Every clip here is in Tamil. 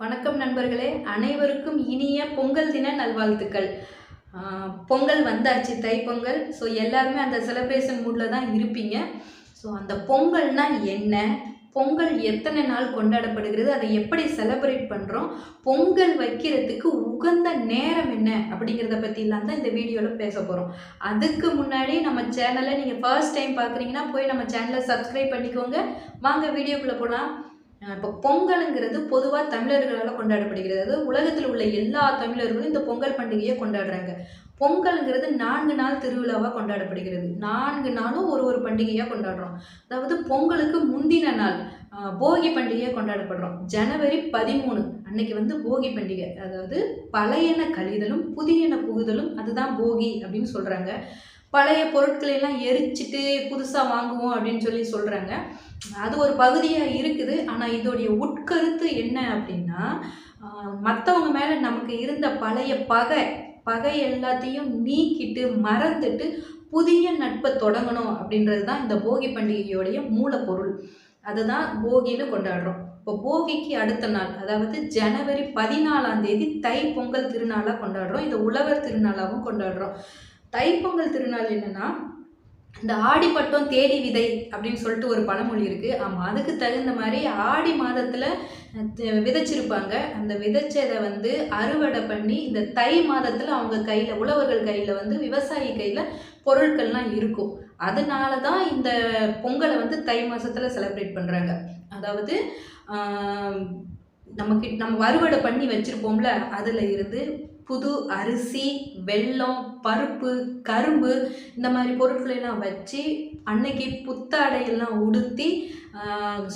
வணக்கம் நண்பர்களே. அனைவருக்கும் இனிய பொங்கல் தின நல்வாழ்த்துக்கள். பொங்கல் வந்தாச்சு தைப்பொங்கல். ஸோ எல்லாருமே அந்த செலிப்ரேஷன் மூடில் தான் இருப்பீங்க. ஸோ அந்த பொங்கல்னால் என்ன? பொங்கல் எத்தனை நாள் கொண்டாடப்படுகிறது? அதை எப்படி செலப்ரேட் பண்ணுறோம் பொங்கல் வைக்கிறதுக்கு உகந்த நேரம் என்ன? அப்படிங்கிறத பற்றிலாம் தான் இந்த வீடியோவில் பேச போகிறோம் அதுக்கு முன்னாடி நம்ம சேனலை நீங்கள் ஃபர்ஸ்ட் டைம் பார்க்குறீங்கன்னா போய் நம்ம சேனலை சப்ஸ்கிரைப் பண்ணிக்கோங்க. வாங்க வீடியோக்குள்ளே போகலாம் இப்போ பொங்கலுங்கிறது பொதுவாக தமிழர்களால் கொண்டாடப்படுகிறது. அதாவது உலகத்தில் உள்ள எல்லா தமிழர்களும் இந்த பொங்கல் பண்டிகையை கொண்டாடுறாங்க. பொங்கல்ங்கிறது நான்கு நாள் திருவிழாவாக கொண்டாடப்படுகிறது. நான்கு நாளும் ஒரு ஒரு பண்டிகையாக கொண்டாடுறோம். அதாவது பொங்கலுக்கு முந்தின நாள் போகி பண்டிகையை கொண்டாடப்படுறோம். ஜனவரி பதிமூணு அன்னைக்கு வந்து போகி பண்டிகை. அதாவது பழையன கழிதலும் புதியன புகுதலும் அதுதான் போகி அப்படின்னு சொல்கிறாங்க பழைய பொருட்களெல்லாம் எரிச்சிட்டு புதுசாக வாங்குவோம் அப்படின்னு சொல்லி சொல்கிறாங்க அது ஒரு பகுதியாக இருக்குது. ஆனால் இதோடைய உட்கருத்து என்ன அப்படின்னா மற்றவங்க மேலே நமக்கு இருந்த பழைய பகை பகை எல்லாத்தையும் நீக்கிட்டு மறந்துட்டு புதிய நட்பை தொடங்கணும் அப்படின்றது தான் இந்த போகி பண்டிகையோடைய மூலப்பொருள். அதுதான் போகின்னு கொண்டாடுறோம். இப்போ போகிக்கு அடுத்த நாள் அதாவது ஜனவரி பதினாலாம் தேதி தை பொங்கல் திருநாளாக கொண்டாடுறோம். இந்த உழவர் திருநாளாகவும் கொண்டாடுறோம். தைப்பொங்கல் திருநாள் என்னன்னா இந்த ஆடிப்பட்டம் தேடி விதை அப்படின்னு சொல்லிட்டு ஒரு பழமொழி இருக்குது ஆமாம் அதுக்கு தகுந்த மாதிரி ஆடி மாதத்தில் விதைச்சிருப்பாங்க. அந்த விதைச்சதை வந்து அறுவடை பண்ணி இந்த தை மாதத்தில் அவங்க கையில் உழவர்கள் கையில் வந்து விவசாயி கையில் பொருட்கள்லாம் இருக்கும். அதனால தான் இந்த பொங்கலை வந்து தை மாதத்தில் செலிப்ரேட் பண்ணுறாங்க அதாவது நமக்கு நம்ம அறுவடை பண்ணி வச்சுருப்போம்ல அதில் இருந்து புது அரிசி வெல்லம் பருப்பு கரும்பு இந்த மாதிரி பொருட்களெல்லாம் வச்சு அன்னைக்கு புத்தாடையெல்லாம் உடுத்தி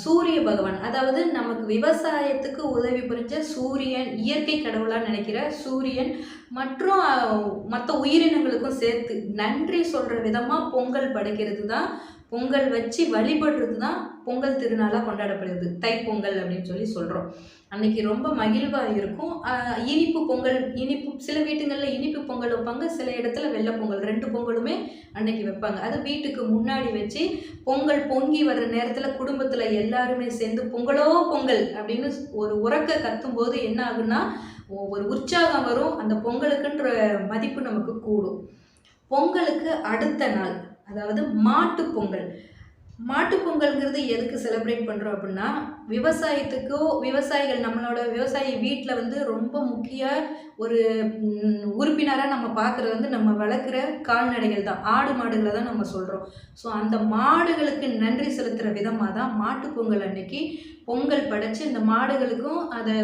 சூரிய பகவான் அதாவது நமக்கு விவசாயத்துக்கு உதவி புரிஞ்ச சூரியன் இயற்கை கடவுளாக நினைக்கிற சூரியன் மற்றும் மற்ற உயிரினங்களுக்கும் சேர்த்து நன்றி சொல்கிற விதமாக பொங்கல் படைக்கிறது தான் பொங்கல் வச்சு வழிபடுறது தான் பொங்கல் திருநாளாக கொண்டாடப்படுது தைப்பொங்கல் அப்படின்னு சொல்லி சொல்கிறோம் அன்னைக்கு ரொம்ப மகிழ்வாக இருக்கும். இனிப்பு பொங்கல் இனிப்பு சில வீட்டுங்களில் இனிப்பு பொங்கல் வைப்பாங்க. சில இடத்துல வெள்ளை பொங்கல் ரெண்டு பொங்கலுமே அன்னைக்கு வைப்பாங்க. அது வீட்டுக்கு முன்னாடி வச்சு பொங்கல் பொங்கி வர்ற நேரத்தில் குடும்பத்தில் எல்லாருமே சேர்ந்து பொங்கலோ பொங்கல் அப்படின்னு ஒரு உறக்க கத்தும்போது என்ன ஆகுன்னா ஒரு உற்சாகம் வரும். அந்த பொங்கலுக்குன்ற மதிப்பு நமக்கு கூடும். பொங்கலுக்கு அடுத்த நாள் அதாவது மாட்டு பொங்கல். மாட்டு பொங்கல்ங்கிறது எதுக்கு செலிப்ரேட் பண்ணுறோம் அப்படின்னா விவசாயத்துக்கோ விவசாயிகள் நம்மளோட விவசாயி வீட்டில் வந்து ரொம்ப முக்கிய ஒரு உறுப்பினராக நம்ம பார்க்குறது வந்து நம்ம வளர்க்குற கால்நடைகள் தான். ஆடு மாடுகளை தான் நம்ம சொல்கிறோம் ஸோ அந்த மாடுகளுக்கு நன்றி செலுத்துகிற விதமாக தான் மாட்டு பொங்கல் அன்னைக்கு பொங்கல் படைச்சு இந்த மாடுகளுக்கும் அதை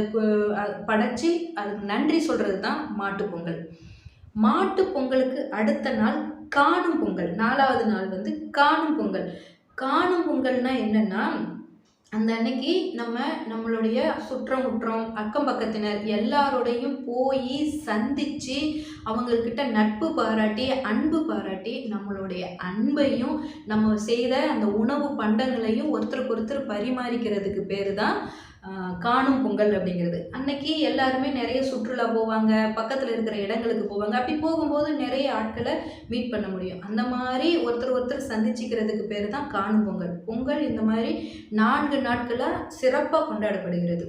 படைச்சு அதுக்கு நன்றி சொல்கிறது தான் மாட்டு பொங்கல். மாட்டு பொங்கலுக்கு அடுத்த நாள் காணும் பொங்கல். நாலாவது நாள் வந்து காணும் பொங்கல். காணும் பொங்கல்னா என்னன்னா அந்த அன்னைக்கு நம்ம நம்மளுடைய சுற்றமுற்றம் அக்கம் பக்கத்தினர் எல்லாரோடையும் போய் சந்திச்சு அவங்கக்கிட்ட நட்பு பாராட்டி அன்பு பாராட்டி நம்மளுடைய அன்பையும் நம்ம செய்த அந்த உணவு பண்டங்களையும் ஒருத்தருக்கு ஒருத்தர் பரிமாறிக்கிறதுக்கு பேர் தான் காணும் பொங்கல் அப்படிங்கிறது. அன்னைக்கு எல்லாருமே நிறைய சுற்றுலா போவாங்க பக்கத்தில் இருக்கிற இடங்களுக்கு போவாங்க. அப்படி போகும்போது நிறைய ஆட்களை மீட் பண்ண முடியும். அந்த மாதிரி ஒருத்தர் ஒருத்தர் சந்திச்சுக்கிறதுக்கு பேர் தான் காணும் பொங்கல். பொங்கல் இந்த மாதிரி நான்கு நாட்களாக சிறப்பாக கொண்டாடப்படுகிறது.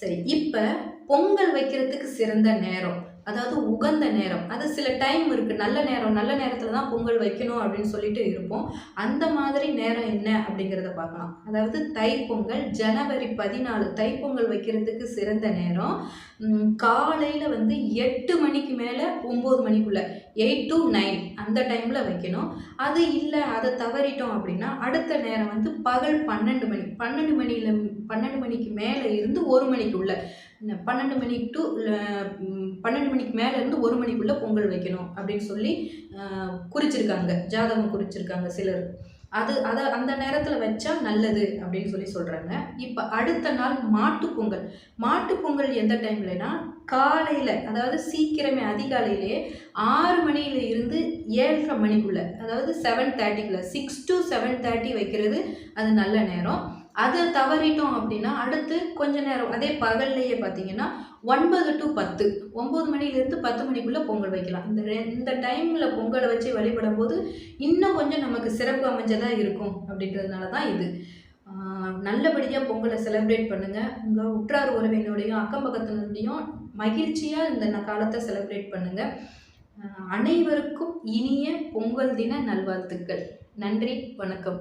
சரி இப்போ பொங்கல் வைக்கிறதுக்கு சிறந்த நேரம். அதாவது உகந்த நேரம். அது சில டைம் இருக்குது நல்ல நேரம் நல்ல நேரத்தில் தான் பொங்கல் வைக்கணும் அப்படின்னு சொல்லிட்டு இருப்போம். அந்த மாதிரி நேரம் என்ன அப்படிங்கிறத பார்க்கலாம். அதாவது தைப்பொங்கல் ஜனவரி பதினாலு. தைப்பொங்கல் வைக்கிறதுக்கு சிறந்த நேரம். காலையில் வந்து எட்டு மணிக்கு மேலே ஒம்பது மணிக்குள்ளே எயிட் டு நைன் அந்த டைமில் வைக்கணும். அது இல்லை அதை தவறிட்டோம் அப்படின்னா அடுத்த நேரம் வந்து பகல் பன்னெண்டு மணி பன்னெண்டு மணியில் பன்னெண்டு மணிக்கு மேலே இருந்து ஒரு மணிக்குள்ள பன்னெண்டு மணி டு பன்னெண்டு மணிக்கு மேலே இருந்து ஒரு மணிக்குள்ளே பொங்கல் வைக்கணும் அப்படின்னு சொல்லி குறிச்சிருக்காங்க. ஜாதகம் குறிச்சிருக்காங்க சிலர். அது அதை அந்த நேரத்தில் வச்சா நல்லது அப்படின்னு சொல்லி சொல்கிறாங்க இப்போ அடுத்த நாள் மாட்டுப்பொங்கல் மாட்டுப்பொங்கல் எந்த டைம்லனா காலையில் அதாவது சீக்கிரமே அதிகாலையிலே ஆறு மணியில இருந்து ஏழரை மணிக்குள்ளே அதாவது செவன் தேர்ட்டிக்குள்ளே சிக்ஸ் டு செவன் தேர்ட்டி வைக்கிறது அது நல்ல நேரம். அதை தவறிட்டோம் அப்படின்னா அடுத்து கொஞ்ச நேரம் அதே பகல்லையே பார்த்தீங்கன்னா ஒன்பது டு பத்து ஒம்பது மணிலேருந்து பத்து மணிக்குள்ளே பொங்கல் வைக்கலாம். இந்த ரெ இந்த டைமில் பொங்கலை வச்சு வழிபடும் போது இன்னும் கொஞ்சம் நமக்கு சிறப்பு அமைஞ்சதாக இருக்கும் அப்படின்றதுனால தான் இது. நல்லபடியாக பொங்கலை செலிப்ரேட் பண்ணுங்கள் உங்கள் உற்றார் உறவினோடையும் அக்கம் பக்கத்தினோடையும் மகிழ்ச்சியாக இந்த காலத்தை செலிப்ரேட் பண்ணுங்கள் அனைவருக்கும் இனிய பொங்கல் தின நல்வாழ்த்துக்கள். நன்றி வணக்கம்.